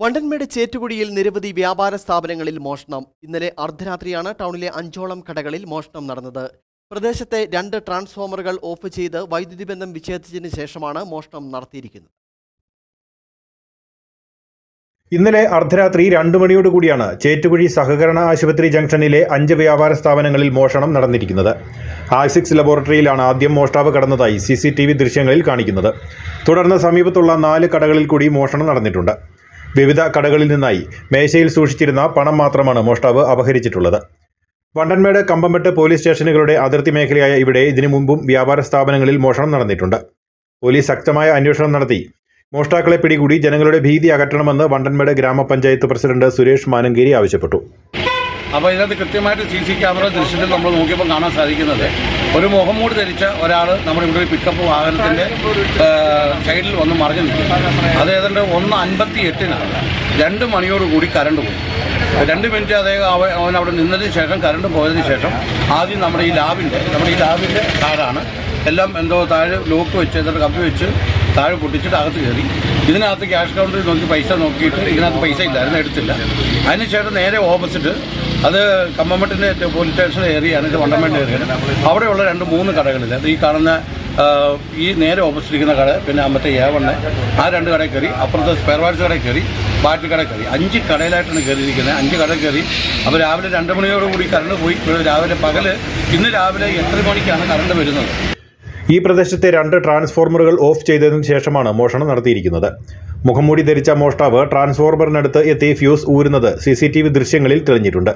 വണ്ടൻമേട് ചേറ്റുകുടിയിൽ നിരവധി വ്യാപാര സ്ഥാപനങ്ങളിൽ മോഷണം. ഇന്നലെ അർദ്ധരാത്രിയാണ് ടൗണിലെ അഞ്ചോളം കടകളിൽ മോഷണം നടന്നത്. പ്രദേശത്തെ രണ്ട് ട്രാൻസ്ഫോമറുകൾ ഓഫ് ചെയ്ത് വൈദ്യുതി ബന്ധം വിച്ഛേദിച്ചതിന് ശേഷമാണ് മോഷണം നടത്തിയിരിക്കുന്നത്. ഇന്നലെ അർദ്ധരാത്രി രണ്ടു മണിയോടുകൂടിയാണ് ചേറ്റുകുഴി സഹകരണ ആശുപത്രി ജംഗ്ഷനിലെ അഞ്ച് വ്യാപാര സ്ഥാപനങ്ങളിൽ മോഷണം നടന്നിരിക്കുന്നത്. ആസിക്സ് ലബോറട്ടറിയിലാണ് ആദ്യം മോഷ്ടാവ് കടന്നതായി സി ദൃശ്യങ്ങളിൽ കാണിക്കുന്നത്. തുടർന്ന് സമീപത്തുള്ള നാല് കടകളിൽ കൂടി മോഷണം നടന്നിട്ടുണ്ട്. വിവിധ കടകളിൽ നിന്നായി മേശയിൽ സൂക്ഷിച്ചിരുന്ന പണം മാത്രമാണ് മോഷ്ടാവ് അപഹരിച്ചിട്ടുള്ളത്. വണ്ടൻമേട് കമ്പംമെട്ട് പോലീസ് സ്റ്റേഷനുകളുടെ അതിർത്തി മേഖലയായ ഇവിടെ ഇതിനു മുമ്പും വ്യാപാര സ്ഥാപനങ്ങളിൽ മോഷണം നടന്നിട്ടുണ്ട്. പോലീസ് ശക്തമായ അന്വേഷണം നടത്തി. മോഷ്ടാക്കളെ പിടികൂടി ജനങ്ങളുടെ ഭീതി അകറ്റണമെന്ന് വണ്ടൻമേട് ഗ്രാമപഞ്ചായത്ത് പ്രസിഡന്റ് സുരേഷ് മാനങ്കേരി ആവശ്യപ്പെട്ടു. അപ്പോൾ ഇതിനകത്ത് കൃത്യമായിട്ട് സി സി ക്യാമറ ദൃശ്യത്തിൽ നമ്മൾ നോക്കിയപ്പോൾ കാണാൻ സാധിക്കുന്നത് ഒരു മുഖംമൂടി ധരിച്ച ഒരാൾ നമ്മുടെ ഇവിടെ ഒരു പിക്കപ്പ് വാഹനത്തിന്റെ സൈഡിൽ വന്ന് മറിഞ്ഞു നിൽക്കും അത് ഏതാണ്ട് ഒന്ന് അൻപത്തി എട്ടിനാണ് രണ്ട് മണിയോട് കൂടി കറണ്ട് പോയി. രണ്ട് മിനിറ്റ് അദ്ദേഹം അവൻ അവിടെ നിന്നതിന് ശേഷം കറണ്ട് പോയതിന് ശേഷം ആദ്യം നമ്മുടെ ഈ ലാബിന്റെ നമ്മുടെ ഈ ലാബിന്റെ കാരാണ് എല്ലാം എന്തോ താഴെ ലോക്ക് വെച്ച് എന്നിട്ട് കമ്പി വെച്ച് താഴെ പൊട്ടിച്ചിട്ട് അകത്ത് കയറി. ഇതിനകത്ത് ക്യാഷ് കൗണ്ടറിൽ നോക്കി പൈസ നോക്കിയിട്ട് ഇതിനകത്ത് പൈസ ഇല്ലായിരുന്നു എടുത്തില്ല. അതിനുശേഷം നേരെ ഓപ്പോസിറ്റ് അത് കമ്മമ്പട്ടിന്റെ പോലീസ് സ്റ്റേഷൻ ഏരിയയാണ് ഇത് വണ്ടമേട്ട് ഏരിയയാണ് അവിടെയുള്ള രണ്ട് മൂന്ന് കടകളിൽ അത് ഈ കാണുന്ന ഈ നേരെ ഓപ്പോസിറ്റ് ഇരിക്കുന്ന കട പിന്നെ മറ്റേ ഏവണ്ണ ആ രണ്ട് കടയിൽ കയറി അപ്പുറത്തെ സ്പെയർ പാർട്സ് കടയിൽ കയറി ബാറ്ററി കടയിൽ കയറി. അഞ്ച് കടയിലായിട്ടാണ് കയറിയിരിക്കുന്നത്. അഞ്ച് കട കയറി. അപ്പോൾ രാവിലെ രണ്ട് മണിയോടുകൂടി കറണ്ട് പോയി. രാവിലെ പകൽ ഇന്ന് രാവിലെ എത്ര മണിക്കാണ് കറണ്ട് വരുന്നത്. ഈ പ്രദേശത്തെ രണ്ട് ട്രാൻസ്ഫോർമറുകൾ ഓഫ് ചെയ്തതിനു ശേഷമാണ് മോഷണം നടത്തിയിരിക്കുന്നത്. മുഖംമൂടി ധരിച്ച മോഷ്ടാവ് ട്രാൻസ്ഫോർമറിനടുത്ത് എത്തി ഫ്യൂസ് ഊരുന്നത് സി സി ടി വി ദൃശ്യങ്ങളിൽ തെളിഞ്ഞിട്ടുണ്ട്.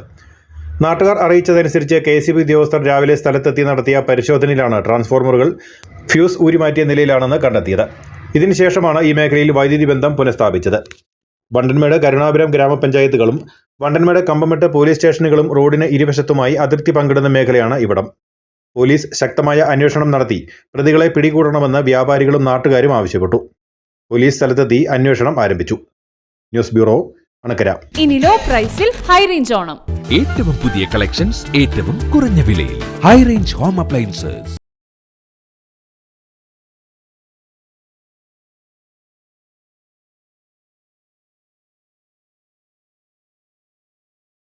നാട്ടുകാർ അറിയിച്ചതനുസരിച്ച് കെ സി ബി ഉദ്യോഗസ്ഥർ രാവിലെ സ്ഥലത്തെത്തി നടത്തിയ പരിശോധനയിലാണ് ട്രാൻസ്ഫോർമറുകൾ ഫ്യൂസ് ഊരിമാറ്റിയ നിലയിലാണെന്ന് കണ്ടെത്തിയത്. ഇതിനുശേഷമാണ് ഈ മേഖലയിൽ വൈദ്യുതി ബന്ധം പുനഃസ്ഥാപിച്ചത്. വണ്ടൻമേട് കരുണാപുരം ഗ്രാമപഞ്ചായത്തുകളും വണ്ടൻമേട് കമ്പമെട്ട് പോലീസ് സ്റ്റേഷനുകളും റോഡിന് ഇരുവശത്തുമായി അതിർത്തി പങ്കിടുന്ന മേഖലയാണ് ഇവിടം. പോലീസ് ശക്തമായ അന്വേഷണം നടത്തി. പ്രതികളെ പിടികൂടണമെന്ന് വ്യാപാരികളും നാട്ടുകാരും ആവശ്യപ്പെട്ടു. പോലീസ് സ്ഥലത്തെത്തി അന്വേഷണം ആരംഭിച്ചു. News bureau Anakkara. ഇനി ലോ പ്രൈസിൽ ഹൈ റേഞ്ച് ഓണം. ഏറ്റവും പുതിയ കളക്ഷൻസ് ഏറ്റവും കുറഞ്ഞ വിലയിൽ. High range home appliances